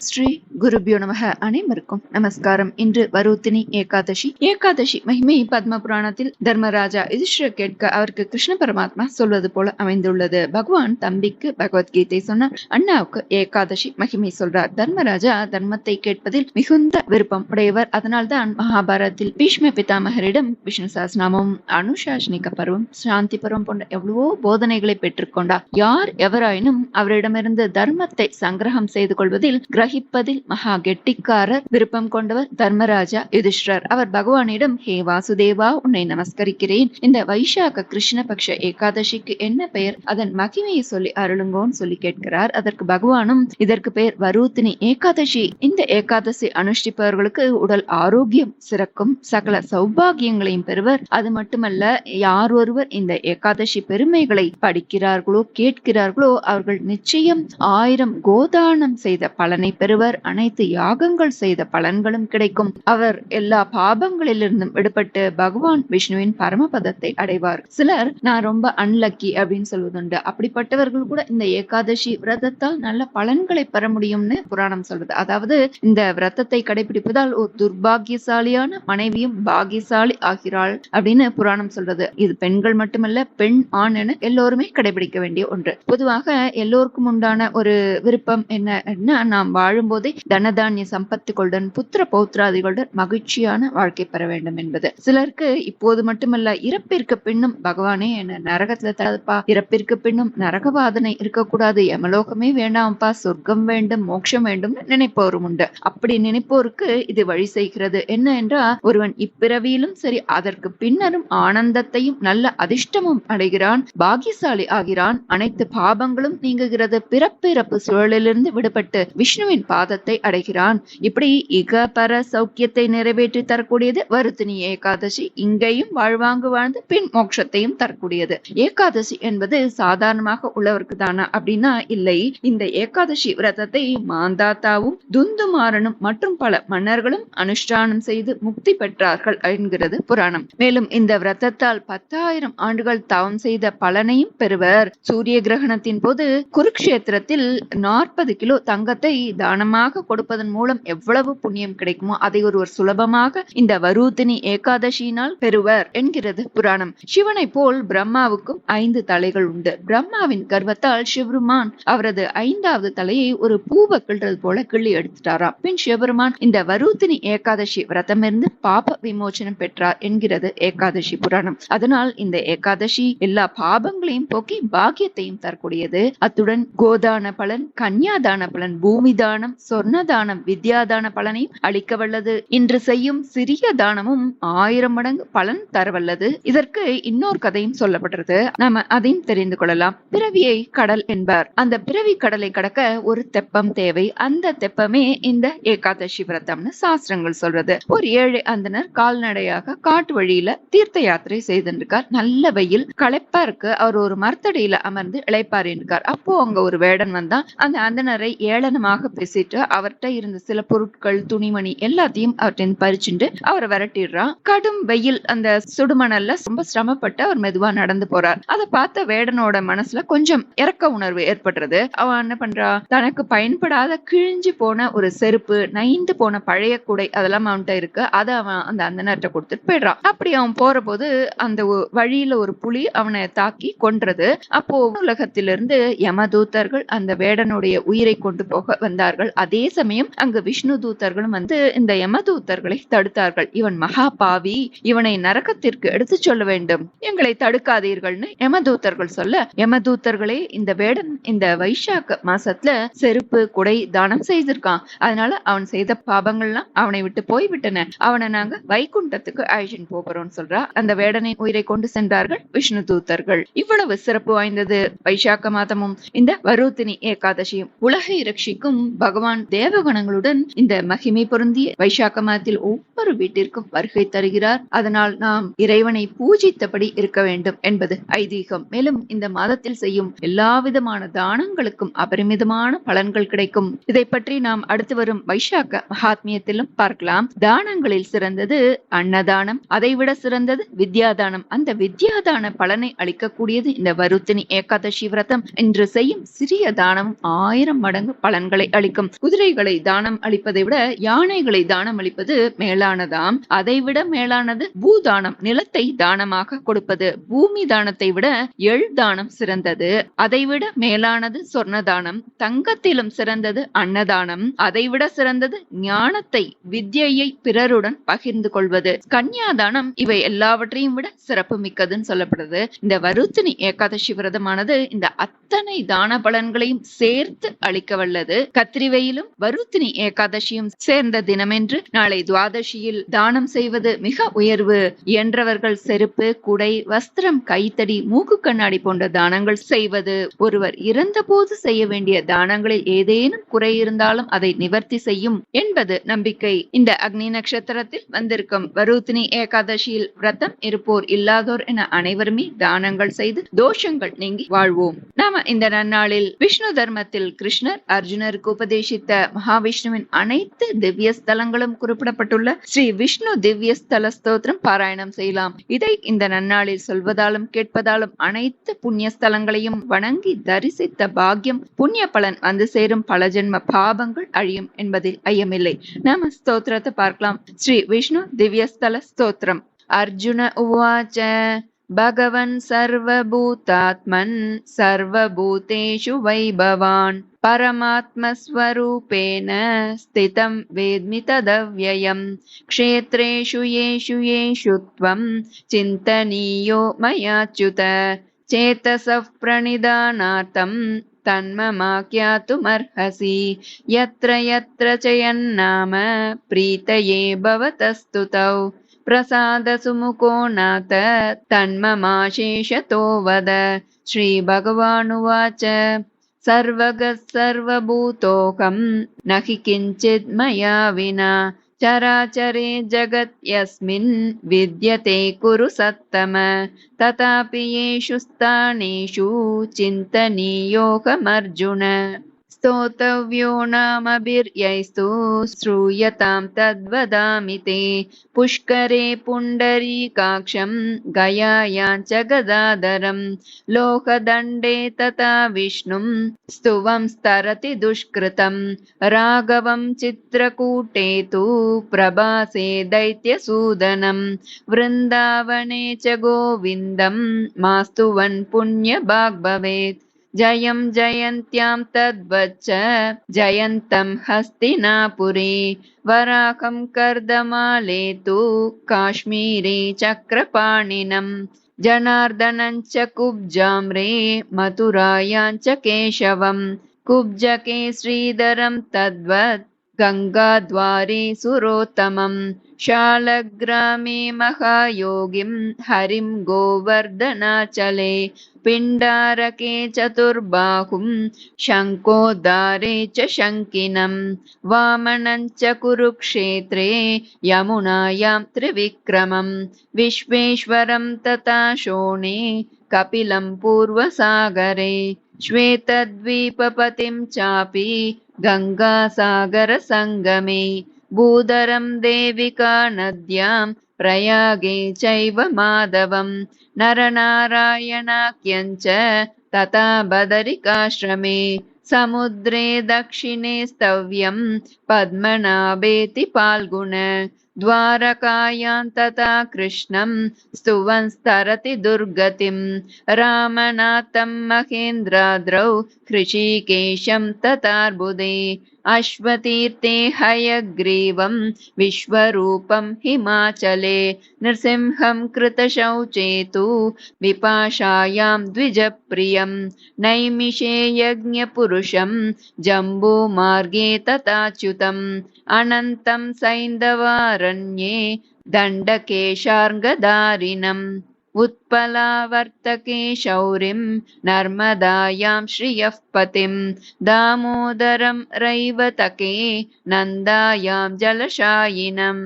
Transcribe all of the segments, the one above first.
three குருபியோ நமக அனைவருக்கும் நமஸ்காரம். இன்று வருத்தினி ஏகாதசி. ஏகாதசி மகிமை பத்ம புராணத்தில் தர்மராஜா யுதிஷ்டர் கேட்க அவருக்கு கிருஷ்ண பரமாத்மா சொல்வது போல அமைந்துள்ளது. பகவான் தம்பிக்கு பகவத்கீதை சொன்ன அண்ணாவுக்கு ஏகாதசி மகிமை சொல்றார். தர்மராஜா தர்மத்தை கேட்பதில் மிகுந்த விருப்பம் உடையவர். அதனால்தான் மகாபாரதத்தில் பீஷ்ம பிதாமகரிடம் விஷ்ணு சாஸ்நாமம் அனுசாசனிக பருவம் சாந்தி பருவம் போன்ற எவ்வளவோ போதனைகளை பெற்றுக்கொண்டார். யார் எவராயினும் அவரிடமிருந்து தர்மத்தை சங்கிரகம் செய்து கொள்வதில் கிரகிப்பதில் மகா கெட்டிக்காரர் விருப்பம் கொண்டவர் தர்மராஜா யுதிஷ்டர். அவர் பகவானிடம் ஹே வாசுதேவா உன்னை நமஸ்கரிக்கிறேன். இந்த வைசாக கிருஷ்ணபக்ஷ ஏகாதசிக்கு என்ன பெயர்? அதன் மகிமையை சொல்லி அருளுங்கோன்னு சொல்லி கேட்கிறார். அதற்கு பகவானும் இதற்கு பெயர் வரூத்தினி ஏகாதசி. இந்த ஏகாதசி அனுஷ்டிப்பவர்களுக்கு உடல் ஆரோக்கியம் சிறக்கும். சகல சௌபாகியங்களையும் பெறுவர். அது மட்டுமல்ல யார் ஒருவர் இந்த ஏகாதசி பெருமைகளை படிக்கிறார்களோ கேட்கிறார்களோ அவர்கள் நிச்சயம் ஆயிரம் கோதானம் செய்த பலனை பெறுவர். அனைத்து யாகங்கள் செய்த பலன்களும் கிடைக்கும். அவர் எல்லா பாபங்களிலிருந்தும் விடுபட்டு பகவான் விஷ்ணுவின் பரமபதத்தை அடைவார். சிலர் நான் ரொம்ப அன்லக்கி அப்படின்னு சொல்வதுண்டு. அப்படிப்பட்டவர்கள் கூட இந்த ஏகாதசி விரதத்தால் நல்ல பலன்களை பெற முடியும்னு புராணம் சொல்வது அதாவது இந்த விரதத்தை கடைபிடிப்பதால் ஒரு துர்பாகியசாலியான மனைவியும் பாகியசாலி ஆகிறாள் அப்படின்னு புராணம் சொல்றது. இது பெண்கள் மட்டுமல்ல பெண் ஆண் என எல்லோருமே கடைபிடிக்க வேண்டிய ஒன்று. பொதுவாக எல்லோருக்கும் உண்டான ஒரு விருப்பம் என்ன? நாம் வாழும் போதே தனதானிய சம்பத்துகளுடன் புத்திர பௌத்திராதிகளுடன் மகிழ்ச்சியான வாழ்க்கை பெற வேண்டும் என்பது. சிலருக்கு இப்போது மட்டுமல்ல இறப்பிற்கு பின்னும் பகவானே என்ன நரகத்துல தப்பா இறப்பிற்கு பின்னும் நரகவாதனை இருக்கக்கூடாது. எமலோகமே வேண்டாம்ப்பா சொர்க்கம் வேண்டும் மோட்சம் வேண்டும் நினைப்பவரும் உண்டு. அப்படி நினைப்போருக்கு இது வழி செய்கிறது. என்ன என்றால் ஒருவன் இப்பிறவியிலும் சரி அதற்கு பின்னரும் ஆனந்தத்தையும் நல்ல அதிர்ஷ்டமும் அடைகிறான் பாகியசாலி ஆகிறான். அனைத்து பாபங்களும் நீங்குகிறது. பிறப்பிறப்பு சூழலிலிருந்து விடுபட்டு விஷ்ணுவின் பாதத்தை சுகத்தை அடைகிறான். இப்படி இகபர சௌக்கியத்தை நிறைவேற்றி தரக்கூடியது வருத்தினி ஏகாதசி. இங்கேயும் வாழ்வாங்கு வாழ்ந்து பின் மோட்சத்தையும் தரக்கூடியது. ஏகாதசி என்பது சாதாரணமாக உள்ளவருக்கு தானா அப்படின்னா இல்லை. இந்த ஏகாதசி விரதத்தை மாந்தாத்தாவும் துந்துமாறனும் மற்றும் பல மன்னர்களும் அனுஷ்டானம் செய்து முக்தி பெற்றார்கள் என்கிறது புராணம். மேலும் இந்த விரதத்தால் பத்தாயிரம் ஆண்டுகள் தவம் செய்த பலனையும் பெறுவர். சூரிய கிரகணத்தின் போது குருக்ஷேத்திரத்தில் நாற்பது கிலோ தங்கத்தை தானமாக கொடுப்பதன் மூலம் எவ்வளவு புண்ணியம் கிடைக்குமோ அதை ஒருவர் சுலபமாக இந்த வரூத்தினி ஏகாதசியினால் பெறுவர் என்கிறது புராணம். சிவனை போல் பிரம்மாவுக்கும் ஐந்து தலைகள் உண்டு. பிரம்மாவின் கர்வத்தால் சிவருமான் அவரது ஐந்தாவது தலையை ஒரு பூவை கிள்றது போல கிள்ளி எடுத்துட்டாராம். பின் சிவபெருமான் இந்த வரூத்தினி ஏகாதசி விரதமிருந்து பாப விமோச்சனம் பெற்றார் என்கிறது ஏகாதசி புராணம். அதனால் இந்த ஏகாதசி எல்லா பாபங்களையும் போக்கி பாக்கியத்தையும் தரக்கூடியது. அத்துடன் கோதான பலன் கன்யாதான பலன் பூமி தானம் சொர்ண தானம் வித்யாதான பலனையும் அளிக்க வல்லது. இன்று செய்யும் சிறிய தானமும் ஆயிரம் மடங்கு பலன் தரவல்லது இதற்கு இன்னொரு கதையும் சொல்லப்படுறது நாம அதையும் தெரிந்து கொள்ளலாம். பிறவியை கடல் என்பார். அந்த பிறவி கடலை கடக்க ஒரு தெப்பம் தேவை. அந்த தெப்பமே இந்த ஏகாதசி விரதம்னு சாஸ்திரங்கள் சொல்றது. ஒரு ஏழை அந்தனர் கால்நடையாக காட்டு வழியில தீர்த்த யாத்திரை செய்திருக்கார் நல்ல வெயில் களைப்பா இருக்கு. அவர் ஒரு மரத்தடியில அமர்ந்து இழைப்பார் என்றார் அப்போ அங்க ஒரு வேடன் வந்தான். அந்த அந்தனரை ஏளனமாக பேசிட்டு அவர் அவர்கிட்ட இருந்த சில பொருட்கள் துணிமணி எல்லாத்தையும் அவர்கிட்ட பறிச்சுட்டு அவரை விரட்டிடுறான் கடும் வெயில் அந்த சுடுமணல்ல ரொம்ப சிரமப்பட்டு அவர் மெதுவா நடந்து போறார். அதை பார்த்த வேடனோட மனசுல கொஞ்சம் இறக்க உணர்வு ஏற்படுறது. அவன் என்ன பண்றா? தனக்கு பயன்படாத கிழிஞ்சு போன ஒரு செருப்பு நைந்து போன பழைய குடை அதெல்லாம் அவன்கிட்ட இருக்கு. அதை அவன் அந்த அந்தனர்கிட்ட கொடுத்துட்டு போயிடுறான் அப்படி அவன் போற போது அந்த வழியில ஒரு புலி அவனை தாக்கி கொன்றது. அப்போ உலகத்திலிருந்து யமதூத்தர்கள் அந்த வேடனுடைய உயிரை கொண்டு போக வந்தார்கள். அதே சமயம் அங்கு விஷ்ணு தூதர்களும் வந்து இந்த யமதூதர்களை தடுத்தார்கள். இவன் மகா பாவி இவனை நரகத்திற்கு எடுத்துச் சொல்ல வேண்டும். எங்களை தடுக்காதீர்கள்னு யமதூதர்கள் சொல்ல யமதூதர்களே இந்த வேடன் இந்த வைசாக்க மாசத்துல செருப்பு குடை தானம் செய்திருக்கான். அதனால அவன் செய்த பாபங்கள்லாம் அவனை விட்டு போய்விட்டன. அவனை நாங்க வைகுண்டத்துக்கு அழைச்சின் போகிறோம்னு சொல்றா. அந்த வேடனை உயிரை கொண்டு சென்றார்கள் விஷ்ணு தூத்தர்கள் இவ்வளவு சிறப்பு வாய்ந்தது வைசாக்க மாதமும் இந்த வரூத்தினி ஏகாதசியும். உலகை ரட்சிக்கும் பகவான் தேவகணங்களுடன் இந்த மகிமை பொருந்திய வைசாக்க மாதத்தில் ஒவ்வொரு வீட்டிற்கும் வருகை தருகிறார். அதனால் நாம் இறைவனை பூஜித்தபடி இருக்க வேண்டும் என்பது ஐதீகம். மேலும் இந்த மாதத்தில் செய்யும் எல்லா விதமான தானங்களுக்கும் அபரிமிதமான பலன்கள் கிடைக்கும். இதை பற்றி நாம் அடுத்து வரும் வைசாக்க மகாத்மியத்திலும் பார்க்கலாம். தானங்களில் சிறந்தது அன்னதானம் அதைவிட சிறந்தது வித்யாதானம். அந்த வித்யாதான பலனை அளிக்கக்கூடியது இந்த வருத்தினி ஏகாதசி விரதம். என்று செய்யும் சிறிய தானம் ஆயிரம் மடங்கு பலன்களை அளிக்கும். குதிரை குதிரைகளை தானம் அளிப்பதை விட யானைகளை தானம் அளிப்பது மேலானதாம். அதைவிட மேலானது பூதானம் நிலத்தை தானமாக கொடுப்பது. பூமி தானத்தை விட எள் தானம் சிறந்தது. அதைவிட மேலானது சொர்ண தானம் தங்கத்திலும் சிறந்தது அன்னதானம். அதைவிட சிறந்தது ஞானத்தை வித்யையை பிறருடன் பகிர்ந்து கொள்வது. கன்யாதானம் இவை எல்லாவற்றையும் விட சிறப்பு மிக்கதுன்னு சொல்லப்படுது. இந்த வருத்தினி ஏகாதசி விரதமானது இந்த அத்தனை தான பலன்களையும் சேர்த்து அளிக்க வல்லது. கத்திரிவையிலும் வருத்தினி ஏகாதசியும் சேர்ந்த தினமென்று நாளை துவாதசியில் தானம் செய்வது மிக உயர்வு. என்றவர்கள் செருப்பு குடை வஸ்திரம் கைத்தடி மூக்கு கண்ணாடி போன்ற தானங்கள் செய்வது. ஒருவர் இறந்த போது செய்ய வேண்டிய தானங்களில் ஏதேனும் குறை இருந்தாலும் அதை நிவர்த்தி செய்யும் என்பது நம்பிக்கை. இந்த அக்னி நட்சத்திரத்தில் வந்திருக்கும் வருத்தினி ஏகாதசியில் விரதம் இருப்போர் இல்லாதோர் என அனைவருமே தானங்கள் செய்து தோஷங்கள் நீங்கி வாழ்வோம். நாம இந்த நன்னாளில் விஷ்ணு தர்மத்தில் கிருஷ்ணர் அர்ஜுனருக்கு உபதேசித்த மகாவிஷ்ணுவின் அனைத்து திவ்ய ஸ்தலங்களும் குறிப்பிடப்பட்டுள்ள ஸ்ரீ விஷ்ணு திவ்ய ஸ்தல ஸ்தோத்திரம் பாராயணம் செய்யலாம் இதை இந்த நன்னாளில் சொல்வதாலும் கேட்பதாலும் அனைத்து புண்ணிய ஸ்தலங்களையும் வணங்கி தரிசித்த பாக்கியம் புண்ணிய பலன் வந்து சேரும் பல ஜென்ம பாபங்கள் அழியும் என்பதில் ஐயமில்லை நாம ஸ்தோத்திரத்தை பார்க்கலாம் ஸ்ரீ விஷ்ணு திவ்யஸ்தல ஸ்தோத்திரம் அர்ஜுன உவாச்ச भगवन् सर्वभूतात्मन् सर्वभूतेषु वै भवान् परमात्मस्वरूपेण स्थितं वेद्मि तदव्ययम् क्षेत्रेषु येषु येषु त्वं चिन्तनीयो मयाच्युत चेतसः प्रणिधानार्थं तन्ममाख्यातुमर्हसि। यत्र यत्र च यन्नाम प्रीतये भवतस्तु तौ प्रसादसुमुखो नाथ तन्ममाशेषतो वद। श्रीभगवानुवाच सर्वगः सर्वभूतोऽहं न हि किञ्चित् मया विना। चराचरे जगत् यस्मिन् विद्यते कुरु सत्तम। तथापि येषु स्थानेषु चिन्तनीयोऽहमर्जुन स्तोतव्यो नामभिर्यैस्तु श्रूयतां तद्वदामि ते। पुष्करे पुण्डरीकाक्षं गयायां च गदाधरं। लोकदण्डे तथा विष्णुं स्तुवं स्तरति दुष्कृतं। राघवं चित्रकूटे तु प्रभासे दैत्यसूदनं। वृन्दावने च गोविन्दं मास्तुवन् पुण्यभाग् भवेत् जयं जयन्त्यां तद्वच्च जयन्तं हस्तिनापुरे वराकं कर्दमाले तु काश्मीरे चक्रपाणिनं जनार्दनं च कुब्जाम्रे मथुरायां च केशवं कुब्जके श्रीधरं तद्वत् गङ्गाद्वारे सुरोत्तमं शालग्रामे महायोगिं हरिं गोवर्धनाचले पिण्डारके चतुर्बाहुं शङ्कोद्धारे च शङ्किनं वामनं च कुरुक्षेत्रे यमुनायां त्रिविक्रमं विश्वेश्वरं तथा शोणे कपिलं पूर्वसागरे श्वेतद्वीपपतिं चापि गङ्गासागरसङ्गमे भूधरं देविका नद्यां प्रयागे चैव माधवं। नरनारायणाख्यं च तथा बदरिकाश्रमे समुद्रे दक्षिणे स्तव्यं पद्मनाभेति फाल्गुण द्वारकायां तथा कृष्णं स्तुवंस्तरति दुर्गतिं। रामनाथं महेन्द्राद्रौ हृषीकेशं तथार्बुदे अश्वतीर्थे हयग्रीवं विश्वरूपं हिमाचले नृसिंहं कृतशौचे तु विपाशायां द्विजप्रियं नैमिषे यज्ञपुरुषं जम्बूमार्गे तथाच्युतम् अनन्तं सैन्दवारण्ये दण्डकेशार्ङ्गधारिणम् उत्पलावर्तके शौरिं नर्मदायां श्रियः पतिं दामोदरं रैवतके नन्दायां जलशायिनं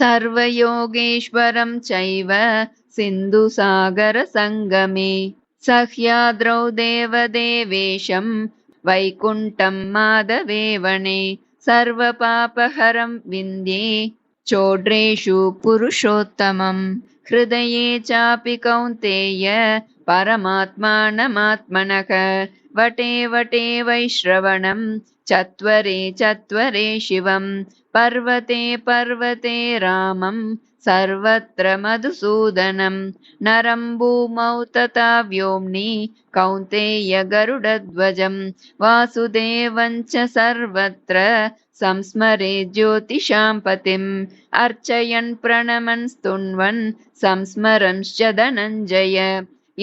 सर्वयोगेश्वरं चैव सिन्धुसागरसङ्गमे सह्याद्रौ देवदेवेशं वैकुण्ठं माधवेवणे सर्वपापहरं विन्द्ये चोड्रेषु पुरुषोत्तमम् हृदये चापि कौन्तेय परमात्मानमात्मनः। वटे वटे वैश्रवणं चत्वरे चत्वरे शिवम् पर्वते पर्वते रामम् सर्वत्र मधुसूदनम् नरम् भूमौ तथा व्योम्नि कौन्तेय गरुडध्वजम् वासुदेवम् च सर्वत्र संस्मरे ज्योतिषां पतिम्। अर्चयन् प्रणमन् स्तुन्वन् संस्मरंश्च धनञ्जय।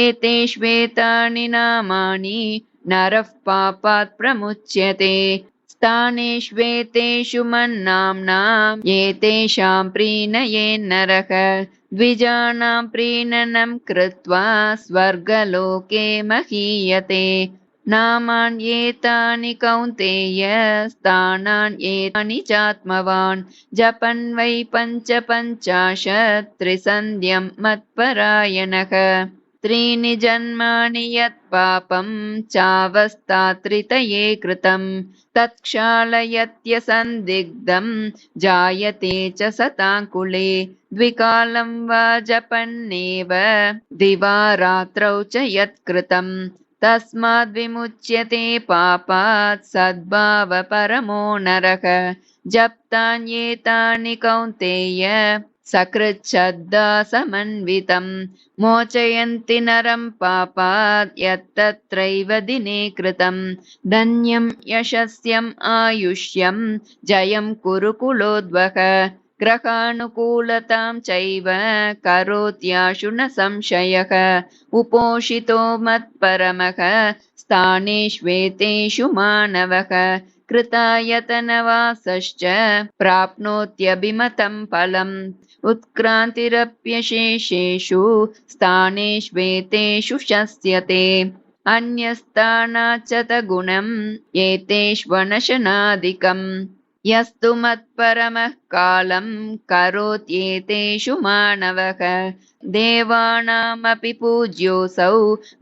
एतेष्वेतानि नामानि नरः पापात् प्रमुच्यते स्थानेष्वेतेषु मन्नाम्नाम् एतेषां प्रीणयेन्नरः द्विजानां प्रीणनं कृत्वा स्वर्गलोके महीयते। नामान्येतानि कौन्तेय स्थानान्येतानि चात्मवान्। जपन् वै पञ्च पञ्चाशत् त्रिसन्ध्यं मत्परायणः त्रीणि जन्मानि यत्पापं चावस्तात्रितये कृतं तत्क्षालयत्यसन्दिग्धं जायते च सताङ्कुले द्विकालं वा जपन्नेव दिवा रात्रौ च यत्कृतम् तस्माद्विमुच्यते पापात् सद्भावपरमो नरः जप्तान्येतानि कौन्तेय सकृच्छब्दासमन्वितं मोचयन्ति नरं पापात् यत्तत्रैव दिने कृतं। धन्यं यशस्यम् आयुष्यं। जयं कुरुकुलोद्वह ग्रहानुकूलतां चैव करोत्याशु न संशयः। उपोषितो मत्परमः। स्थानेष्वेतेषु मानवः। कृतायतनवासश्च प्राप्नोत्यभिमतं फलम् उत्क्रान्तिरप्यशेषेषु स्थानेष्वेतेषु शस्यते। अन्यस्थानाच्च तगुणम् एतेष्वनशनादिकम् यस्तु मत्परमः कालं करोत्येतेषु मानवः। देवानामपि पूज्योऽसौ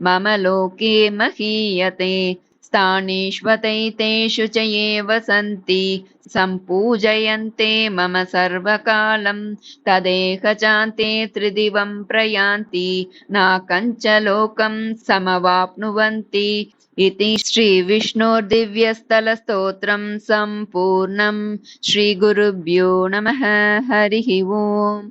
मम लोके महीयते स्थानेष्वतैतेषु च ये वसन्ति सम्पूजयन्ते मम सर्वकालं तदेह चान्ते त्रिदिवं प्रयान्ति नाकञ्च लोकं समवाप्नुवन्ति इति श्रीविष्णोर्दिव्यस्थलस्तोत्रं सम्पूर्णं श्रीगुरुभ्यो नमः हरिः ओम्